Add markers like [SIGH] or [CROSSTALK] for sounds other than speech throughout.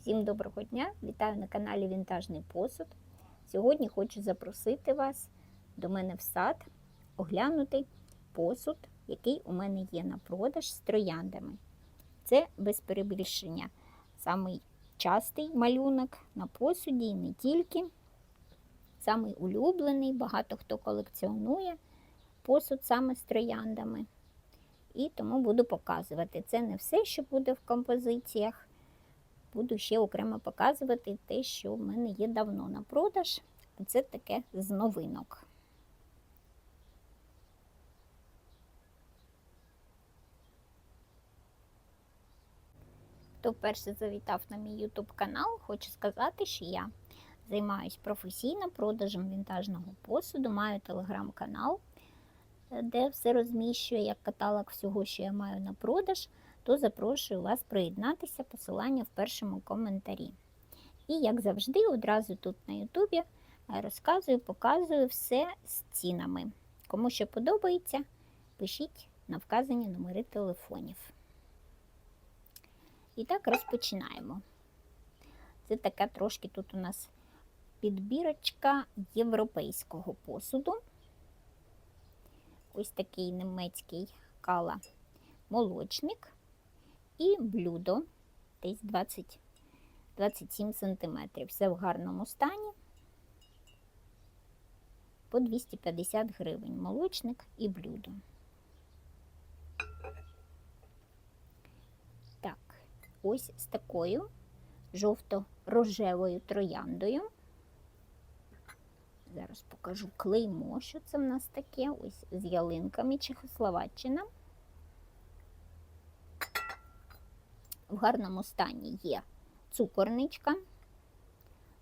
Всім доброго дня! Вітаю на каналі Вінтажний посуд. Сьогодні хочу запросити вас до мене в сад оглянути посуд, який у мене є на продаж з трояндами. Це без перебільшення самий частий малюнок на посуді і не тільки. Самий улюблений, багато хто колекціонує посуд саме з трояндами. І тому буду показувати. Це не все, що буде в композиціях. Буду ще окремо показувати те, що в мене є давно на продаж. Це таке з новинок. Хто вперше завітав на мій YouTube канал, хочу сказати, що я займаюся професійно продажем вінтажного посуду, маю телеграм-канал, де все розміщую як каталог всього, що я маю на продаж то запрошую вас приєднатися, посилання в першому коментарі. І, як завжди, одразу тут на Ютубі розказую, показую все з цінами. Кому що подобається, пишіть на вказані номери телефонів. І так розпочинаємо. Це така трошки тут у нас підбірочка європейського посуду. Ось такий немецький кала молочник і блюдо десь 20, 27 см. Все в гарному стані. По 250 гривень молочник і блюдо. Так, ось з такою жовто-рожевою трояндою. Зараз покажу клеймо, що це в нас таке. Ось з ялинками Чехословаччина. В гарному стані є цукорничка,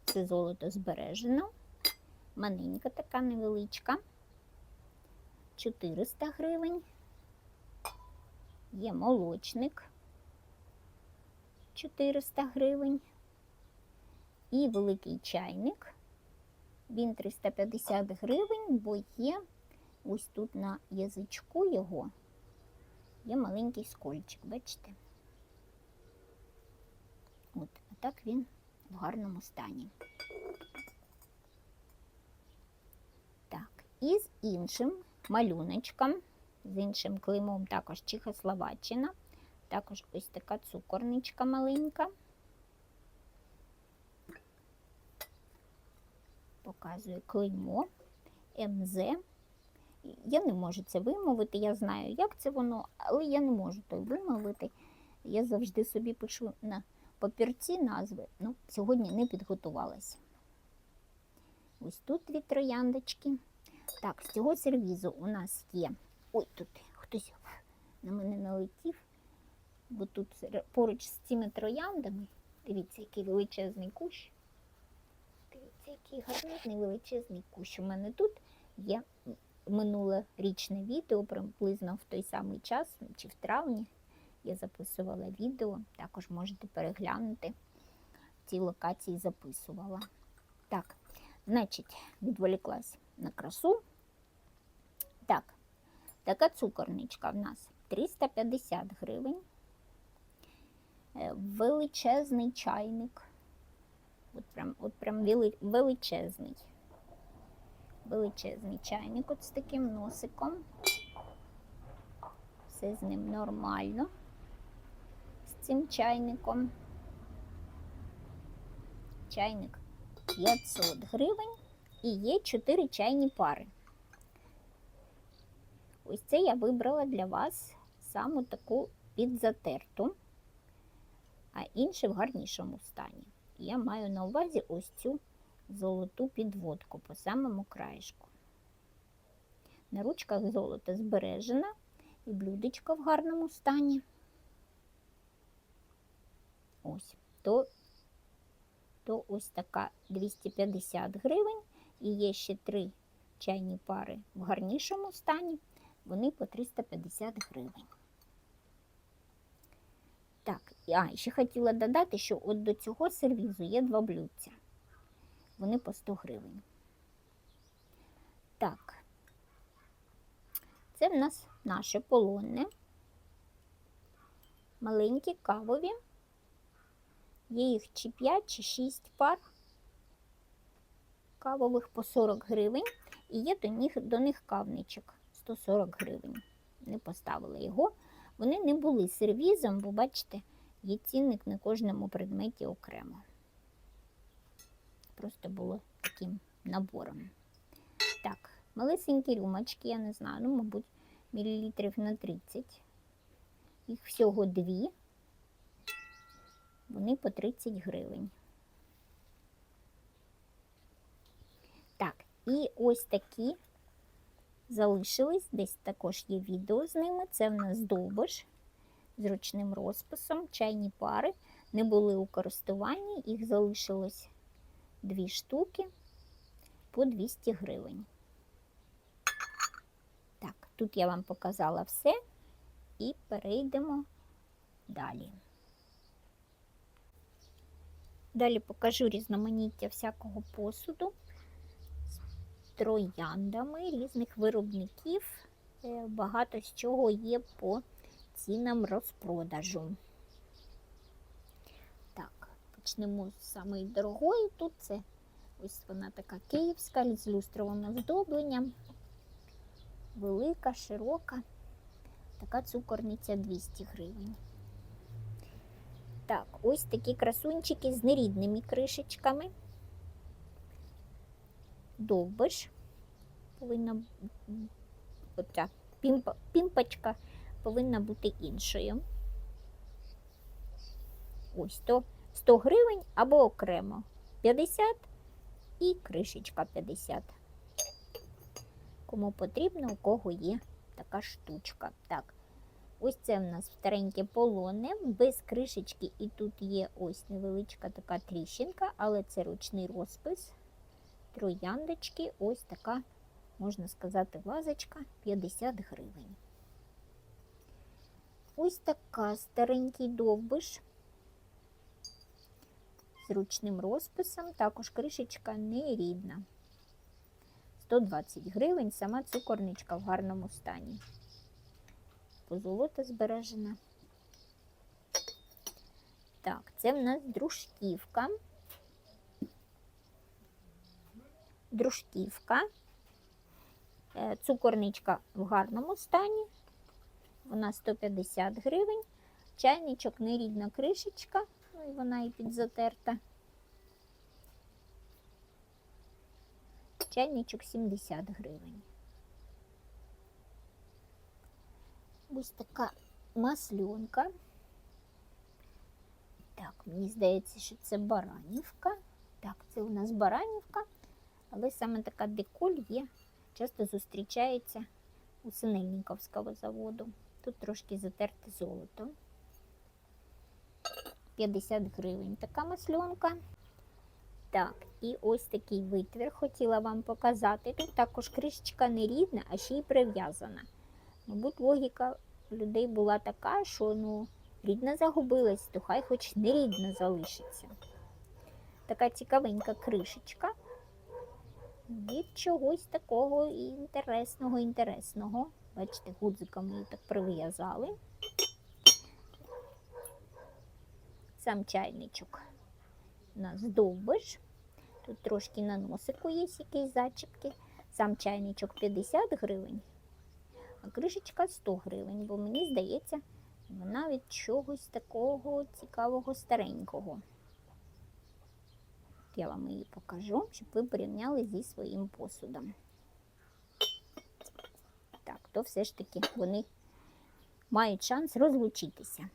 це золото збережено, маленька така невеличка, 400 гривень. Є молочник 400 гривень. І великий чайник. Він 350 гривень, бо є ось тут на язичку його є маленький скольчик, бачите? От, а так він в гарному стані. Так, і з іншим малюночком, з іншим клеймом також Чехословаччина. Також ось така цукорничка маленька. Показую клеймо МЗ. Я не можу це вимовити, я знаю, як це воно, але я не можу той вимовити. Я завжди собі пишу на папірці назви, ну, сьогодні не підготувалася. Ось тут дві трояндочки. Так, з цього сервізу у нас є. Ой, тут хтось на мене налетів, бо тут поруч з цими трояндами, дивіться, який величезний кущ. Дивіться, який гарний величезний кущ. У мене тут є минуле річне відео, приблизно в той самий час, чи в травні я записувала відео, також можете переглянути. В цій локації записувала. Так, значить, відволіклась на красу. Так, така цукорничка в нас 350 гривень. Е, величезний чайник. От прям от прям величезний. Величезний чайник от з таким носиком. Все з ним нормально цим чайником. Чайник 500 гривень і є 4 чайні пари. Ось це я вибрала для вас саму таку підзатерту, а інші в гарнішому стані. Я маю на увазі ось цю золоту підводку по самому краєшку. На ручках золото збережено і блюдечко в гарному стані ось, то то ось така 250 гривень. І є ще три чайні пари в гарнішому стані, вони по 350 гривень. Так, а, ще хотіла додати, що от до цього сервізу є два блюдця. Вони по 100 гривень. Так, це в нас наше полонне, маленькі кавові Є їх чи 5, чи 6 пар кавових по 40 гривень. І є до них, до них кавничок 140 гривень. Не поставили його. Вони не були сервізом, бо, бачите, є цінник на кожному предметі окремо. Просто було таким набором. Так, малесенькі рюмочки, я не знаю, ну, мабуть, мілілітрів на 30. Їх всього дві. Вони по 30 гривень. Так, і ось такі залишились, десь також є відео з ними. Це в нас довбиш з ручним розписом, чайні пари. Не були у користуванні, їх залишилось дві штуки по 200 гривень. Так, тут я вам показала все і перейдемо далі. Далі покажу різноманіття всякого посуду з трояндами різних виробників. Е, Багато з чого є по цінам розпродажу. Так, почнемо з самої дорогої. Тут це ось вона така київська з люстровим оздобленням. Велика, широка. Така цукорниця 200 гривень. Так, ось такі красунчики з нерідними кришечками. Довбиш. Повинна оця пімпа, пімпочка повинна бути іншою. Ось то 100 гривень або окремо 50 і кришечка 50. Кому потрібно, у кого є така штучка. Так, ось це в нас стареньке полоне, без кришечки, і тут є ось невеличка така тріщинка, але це ручний розпис. Трояндочки, ось така, можна сказати, вазочка 50 гривень. Ось така старенький довбиш з ручним розписом, також кришечка не рідна. 120 гривень, сама цукорничка в гарному стані. Позолота збережена. Так, це в нас дружківка. Дружківка. Е, Цукорничка в гарному стані. Вона 150 гривень. Чайничок нерідна кришечка, ну і вона і підзатерта. Чайничок 70 гривень. Ось така масльонка. Так, мені здається, що це баранівка. Так, це у нас баранівка, але саме така деколь є, часто зустрічається у Синельниковського заводу. Тут трошки затерте золото. 50 гривень така масльонка. Так, і ось такий витвір хотіла вам показати. Тут також кришечка не рідна, а ще й прив'язана. Мабуть, логіка людей була така, що ну, рідна загубилась, то хай хоч не рідна залишиться. Така цікавенька кришечка від чогось такого інтересного, інтересного. Бачите, гудзиками її так прив'язали. Сам чайничок у нас довбиш. Тут трошки на носику є якісь зачіпки. Сам чайничок 50 гривень, кришечка 100 гривень, бо мені здається, вона від чогось такого цікавого старенького. Я вам її покажу, щоб ви порівняли зі своїм посудом. Так, то все ж таки вони мають шанс розлучитися.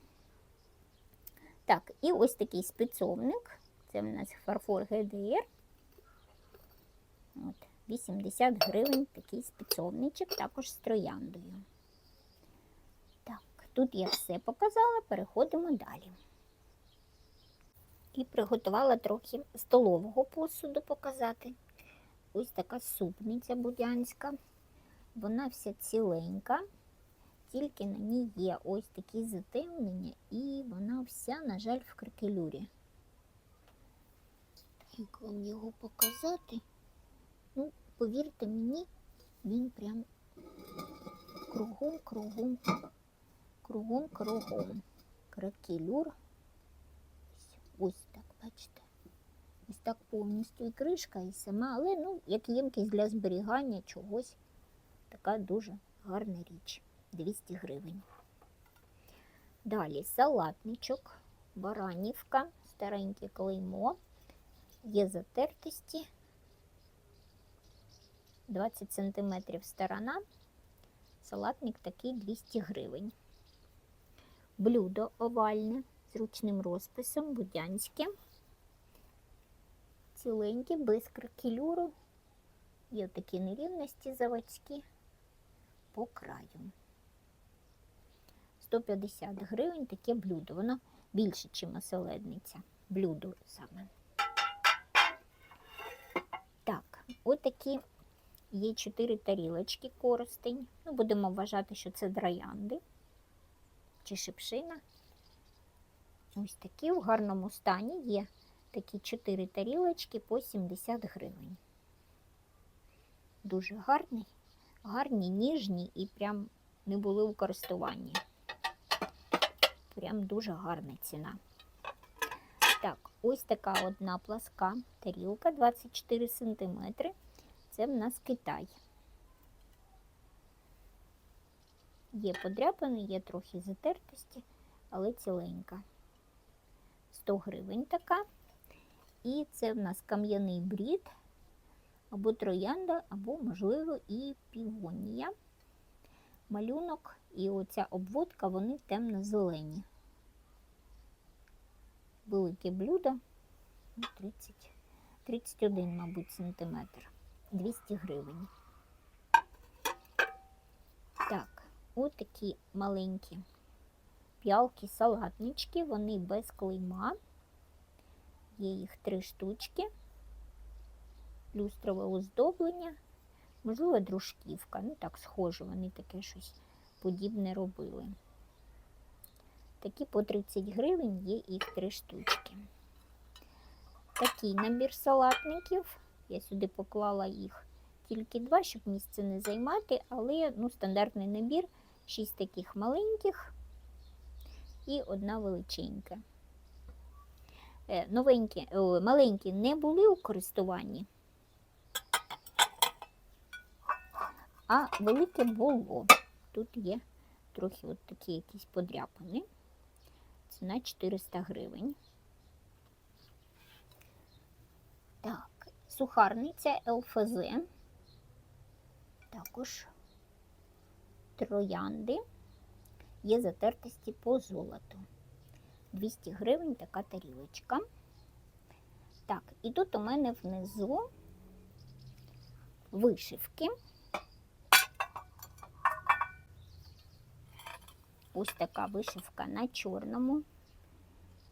Так, і ось такий спецовник. Це в нас фарфор ГДР. От, 80 гривень такий спецовничок, також з трояндою. Так, тут я все показала, переходимо далі. І приготувала трохи столового посуду показати. Ось така супниця будянська. Вона вся ціленька, тільки на ній є ось такі затемнення, і вона вся, на жаль, в кракелюрі. Як вам його показати? Ну, повірте мені, він прям кругом, кругом, кругом, кругом. Кракелюр. Ось так повністю і кришка, і сама, але ну, як ємкість для зберігання чогось, така дуже гарна річ. 200 гривень. Далі салатничок, баранівка, стареньке клеймо, є затертості, 20 см сторона, салатник такий 200 гривень. Блюдо овальне з ручним розписом, будянське, ціленьке, без кракелюру, є такі нерівності заводські по краю. 150 гривень таке блюдо. Воно більше, ніж оселедниця. Блюдо саме. Так, отакі є 4 тарілочки коростень. Ну, будемо вважати, що це троянди чи шипшина. Ось такі в гарному стані є такі 4 тарілочки по 70 гривень. Дуже гарний, гарні, ніжні і прям не були у користуванні. Прям дуже гарна ціна. Так, ось така одна пласка тарілка 24 см. Це в нас Китай. Є подряпини, є трохи затертості, але ціленька. 100 гривень така. І це в нас кам'яний брід, або троянда, або, можливо, і півонія. Малюнок і оця обводка, вони темно-зелені. Велике блюдо, ну, 30, 31, мабуть, сантиметр. 200 гривень. Так, отакі маленькі п'ялки, салатнички, вони без клейма. Є їх три штучки, люстрове оздоблення, можливо, дружківка. Ну, так схоже, вони таке щось подібне робили. Такі по 30 гривень є їх три штучки. Такий набір салатників. Я сюди поклала їх тільки два, щоб місце не займати, але ну, стандартний набір, 6 таких маленьких і одна величенька. Е, Новенькі, о, маленькі не були у користуванні, а велике було. Тут є трохи от такі якісь подряпини. Ціна 400 гривень. Так, сухарниця ЛФЗ. Також троянди. Є затертості по золоту. 200 гривень така тарілочка. Так, і тут у мене внизу вишивки. Ось така вишивка на чорному,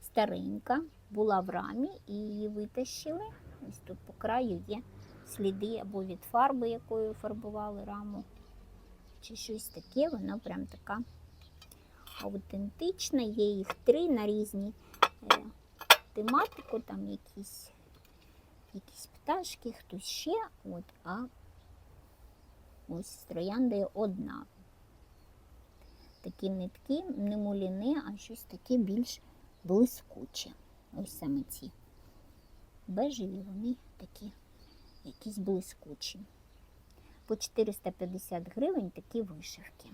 старенька, була в рамі і її витащили. Ось тут по краю є сліди або від фарби, якою фарбували раму, чи щось таке, вона прям така автентична. Є їх три на різні е, тематику, там якісь, якісь пташки, хтось ще. От, а ось з трояндою одна. Такі нитки, не муліни, а щось таке більш блискуче. Ось саме ці бежеві, вони такі якісь блискучі. По 450 гривень такі вишивки.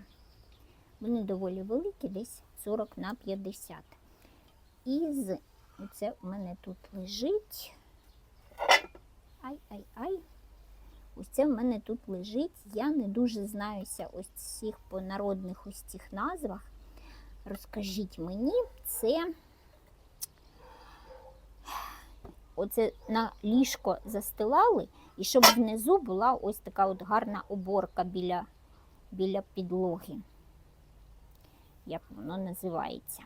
Вони доволі великі, десь 40 на 50. І з оце у мене тут лежить. Ай-ай-ай. Ось це в мене тут лежить. Я не дуже знаюся ось цих по народних ось цих назвах. Розкажіть мені, це оце на ліжко застилали, і щоб внизу була ось така от гарна оборка біля, біля підлоги. Як воно називається.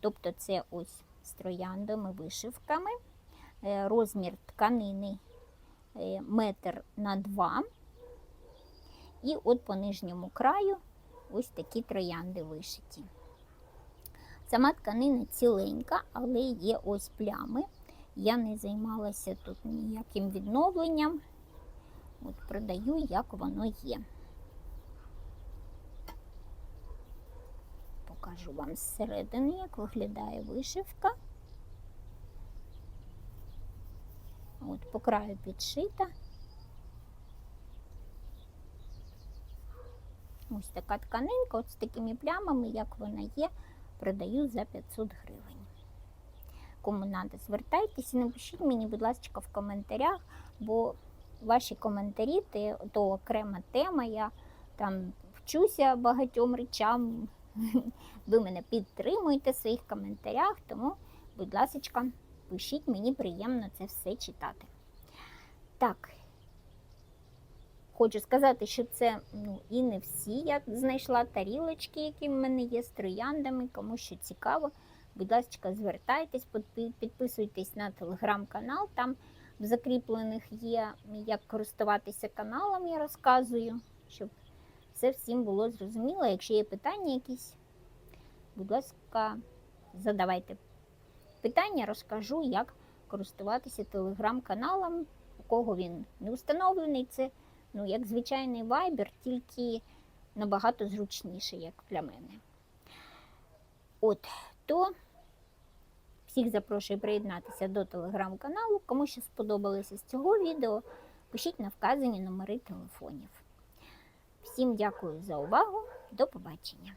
Тобто це ось з трояндами, вишивками, Е, розмір тканини е, метр на два. І от по нижньому краю ось такі троянди вишиті. Сама тканина ціленька, але є ось плями. Я не займалася тут ніяким відновленням. От продаю, як воно є. Покажу вам зсередини, як виглядає вишивка. по краю підшита. Ось така тканинка, от з такими плямами, як вона є, продаю за 500 гривень. Кому надо, звертайтеся, напишіть мені, будь ласка, в коментарях, бо ваші коментарі то окрема тема. Я там вчуся багатьом речам. [LAUGHS] Ви мене підтримуєте в своїх коментарях, тому, будь ласка, пишіть, мені приємно це все читати. Так, хочу сказати, що це ну, і не всі. Я знайшла тарілочки, які в мене є з трояндами, кому що цікаво. Будь ласка, звертайтесь, підписуйтесь на телеграм-канал. Там в закріплених є, як користуватися каналом, я розказую, щоб все всім було зрозуміло. Якщо є питання якісь, будь ласка, задавайте питання, розкажу, як користуватися телеграм-каналом, у кого він не встановлений. Це ну, як звичайний вайбер, тільки набагато зручніше, як для мене. От, то всіх запрошую приєднатися до телеграм-каналу. Кому що сподобалося з цього відео, пишіть на вказані номери телефонів. Всім дякую за увагу. До побачення!